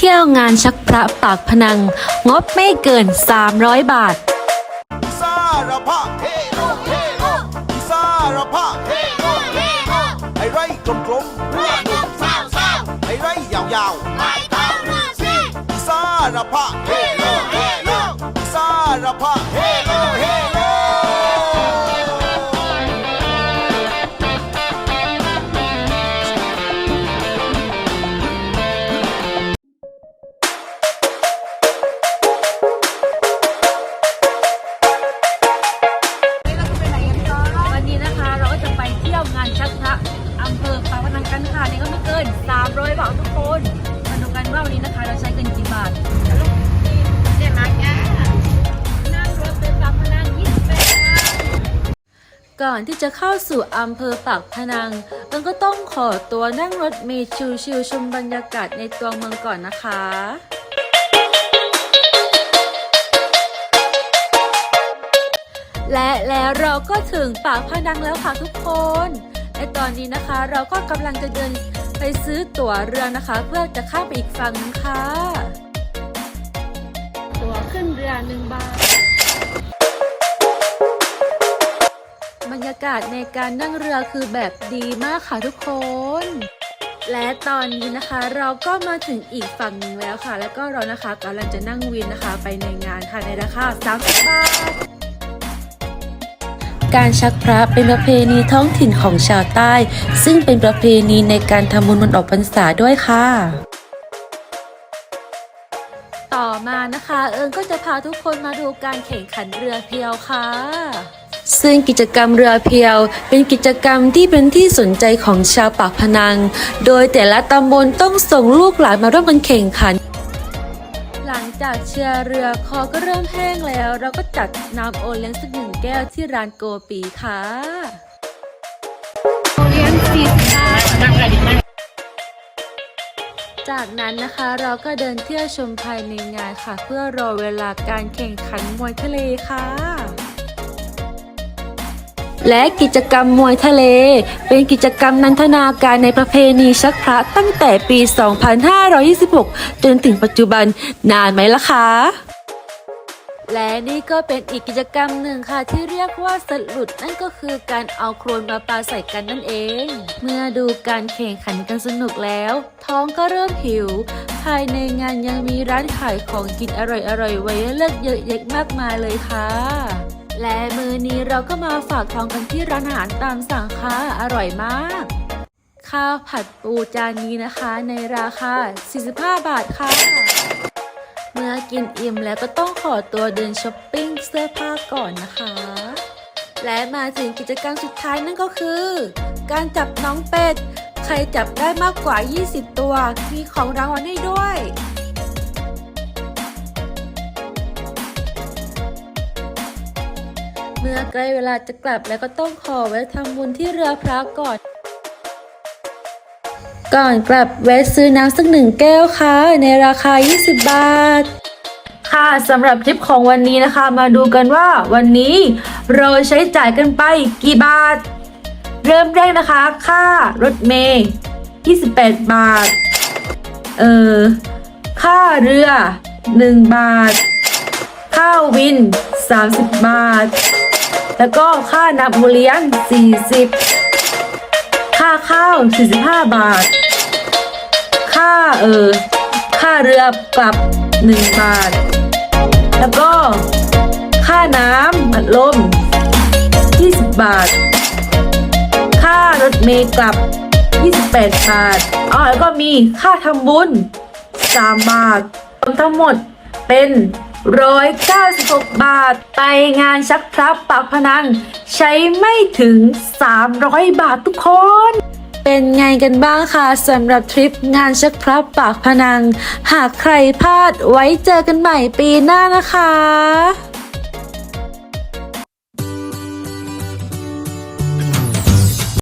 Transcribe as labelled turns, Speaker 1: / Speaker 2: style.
Speaker 1: ที่ยวงานชักพระปากพนัง งบไม่เกิน 300 บาท
Speaker 2: สารพเฮโร่เฮโร่สารภาพเฮโร่เฮโร่ไอ้ไรกลมกลมๆหัวหนุ่มสาวสาวไอ้ไรยาวยาวไม่เท่าเรือสิสารภาพเฮโร่เฮโร่สารภาพเฮโร่เฮโร่า
Speaker 1: วนี้นะคะ เราใช้เงินกี่บาทเรียกมาจ้านั่งรถไปปาพนัง28ก่อนที่จะเข้าสู่อำเภอปากพนังเอิงก็ต้องขอตัวนั่งรถเมล์ชิวๆชมบรรยากาศในตัวเมืองก่อนนะคะและแล้วเราก็ถึงปากพนังแล้วค่ะทุกคนและตอนนี้นะคะเราก็กำลังจะเดิน ไปซื้อตั๋วเรือนะคะ เพื่อจะข้ามไปอีกฝั่งนึงค่ะ ตั๋วขึ้นเรือหนึ่งบาท บรรยากาศในการนั่งเรือคือแบบดีมากค่ะทุกคน และตอนนี้นะคะ เราก็มาถึงอีกฝั่งหนึ่งแล้วค่ะ แล้วก็เรานะคะกำลังจะนั่งวินนะคะ ไปในงานค่ะในราคา30บาท การชักพระเป็นประเพณีท้องถิ่นของชาวใต้ ซึ่งเป็นประเพณีในการทำบุญวันออกพรรษาด้วยค่ะต่อมานะคะ เอิงก็จะพาทุกคนมาดูการแข่งขันเรือเพียวค่ะ ซึ่งกิจกรรมเรือเพียว เป็นกิจกรรมที่เป็นที่สนใจของชาวปากพนัง โดยแต่ละตำบลต้องส่งลูกหลานมาร่วมกันแข่งขันหลัง จากเชียร์เรือคอก็เริ่มแห้งแล้ว เราก็จัดน้ำโอเลี้ยงสักหนึ่งแก้วที่ร้านโกปีค่ะโอเลี้ยงสี่สิบบาทจากนั้นนะคะเราก็เดินเที่ยวชมภายในงานค่ะ เพื่อรอเวลาการแข่งขันมวยทะเลค่ะ และกิจกรรมมวยทะเล เป็นกิจกรรมนันทนาการในประเพณีชักพระตั้งแต่ปี 2526 จนถึงปัจจุบันนานไหมล่ะคะและนี่ก็เป็นอีกกิจกรรมหนึ่งค่ะที่เรียกว่าสลุดนั่นก็คือการเอาโครนมาปาใส่กันนั่นเอง เมื่อดูการแข่งขันกันสนุกแล้ว ท้องก็เริ่มหิว ภายในงานยังมีร้านขายของกินอร่อยๆ ไว้เลือกเยอะแยะมากมายเลยค่ะ และมือนี้เราก็มาฝากท้องกันที่ร้านอาหารตามสั่งค่ะอร่อยมาก ข้าวผัดปูจานนี้นะคะในราคา 45 บาทค่ะ เมื่อกินอิ่มแล้วก็ต้องขอตัวเดินช้อปปิ้งเสื้อผ้าก่อนนะคะ และมาถึงกิจกรรมสุดท้ายนั่นก็คือ การจับน้องเป็ด ใครจับได้มากกว่า 20 ตัว มีของรางวัลให้ด้วย เมื่อใกล้เวลาจะกลับแล้วก็ต้องขอแวะทำบุญที่เรือพระก่อน ก่อนกลับแวะซื้อน้ำสักหนึ่งแก้วค่ะ ในราคา 20 บาท ค่ะสำหรับทริปของวันนี้นะคะ มาดูกันว่าวันนี้เราใช้จ่ายกันไปกี่บาท เริ่มแรกนะคะ ค่ารถเมย์28 บาท เออค่าเรือ 1 บาทค่าวิน 30 บาท แล้วก็ค่านับบุเรียน 40 ค่าข้าว 45 บาท ค่าเออค่าเรือกลับ 1 บาท แล้วก็ค่าน้ำอัดลม 20 บาท ค่ารถเมล์กลับ 28 บาทอ๋อแล้วก็มีค่าทำบุญ 3 บาทรวมทั้งหมดเป็น 196 บาท ไปงานชักพระปากพนังใช้ไม่ถึง 300 บาททุกคนเป็นไงกันบ้างคะสำหรับทริปงานชักพระปากพนัง หากใครพลาดไว้เจอกันใหม่ปีหน้านะคะ